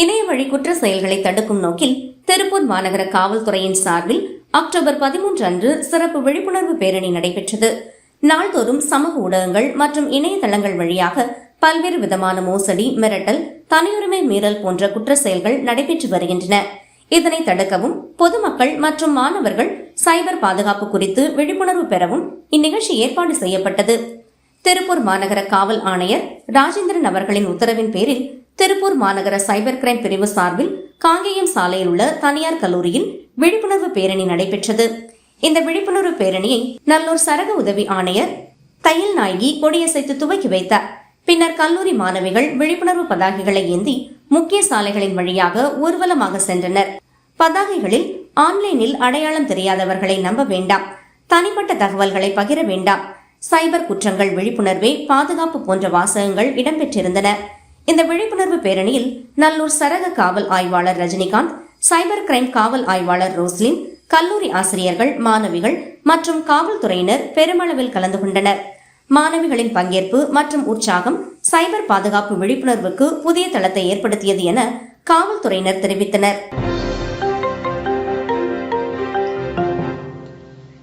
இணைய வழி குற்ற செயல்களை தடுக்கும் நோக்கில் திருப்பூர் மாநகர காவல்துறையின் சார்பில் அக்டோபர் பதிமூன்று அன்று சிறப்பு விழிப்புணர்வு பேரணி நடைபெற்றது. நாள்தோறும் சமூக ஊடகங்கள் மற்றும் இணையதளங்கள் வழியாக பல்வேறு விதமான மோசடி மிரட்டல் தனியுரிமை மீறல் போன்ற குற்ற செயல்கள் நடைபெற்று வருகின்றன. இதனை தடுக்கவும் பொதுமக்கள் மற்றும் மாணவர்கள் சைபர் பாதுகாப்பு குறித்து விழிப்புணர்வு பெறவும் இந்நிகழ்ச்சி ஏற்பாடு செய்யப்பட்டது. திருப்பூர் மாநகர காவல் ஆணையர் ராஜேந்திரன் அவர்களின் உத்தரவின் பேரில் திருப்பூர் மாநகர சைபர் கிரைம் பிரிவு சார்பில் காங்கேயம் சாலையில் உள்ள தனியார் கல்லூரியில் விழிப்புணர்வு பேரணி நடைபெற்றது. இந்த விழிப்புணர்வு பேரணியை நல்லூர் சரக உதவி ஆணையர் தையல் நாயகி கொடியசைத்து துவக்கி வைத்தார் பின்னர் கல்லூரி மாணவிகள் விழிப்புணர்வு பதாகைகளை ஏந்தி முக்கிய சாலைகளின் வழியாக ஊர்வலமாக சென்றனர். பதாகைகளில் ஆன்லைனில் அடையாளம் தெரியாதவர்களை நம்ப வேண்டாம். தனிப்பட்ட தகவல்களை பகிர வேண்டாம். சைபர் குற்றங்கள் விழிப்புணர்வே பாதுகாப்பு போன்ற வாசகங்கள் இடம்பெற்றிருந்தன. இந்த விழிப்புணர்வு பேரணியில் நல்லூர் சரக காவல் ஆய்வாளர் ரஜினிகாந்த் சைபர் கிரைம் காவல் ஆய்வாளர் ரோஸ்லின் கல்லூரி ஆசிரியர்கள் மாணவிகள் மற்றும் காவல்துறையினர் பெருமளவில் கலந்து கொண்டனர். மாணவிகளின் பங்கேற்பு மற்றும் உற்சாகம் சைபர் பாதுகாப்பு விழிப்புணர்வுக்கு புதிய தளத்தை ஏற்படுத்தியது என காவல்துறையினர் தெரிவித்தனர்.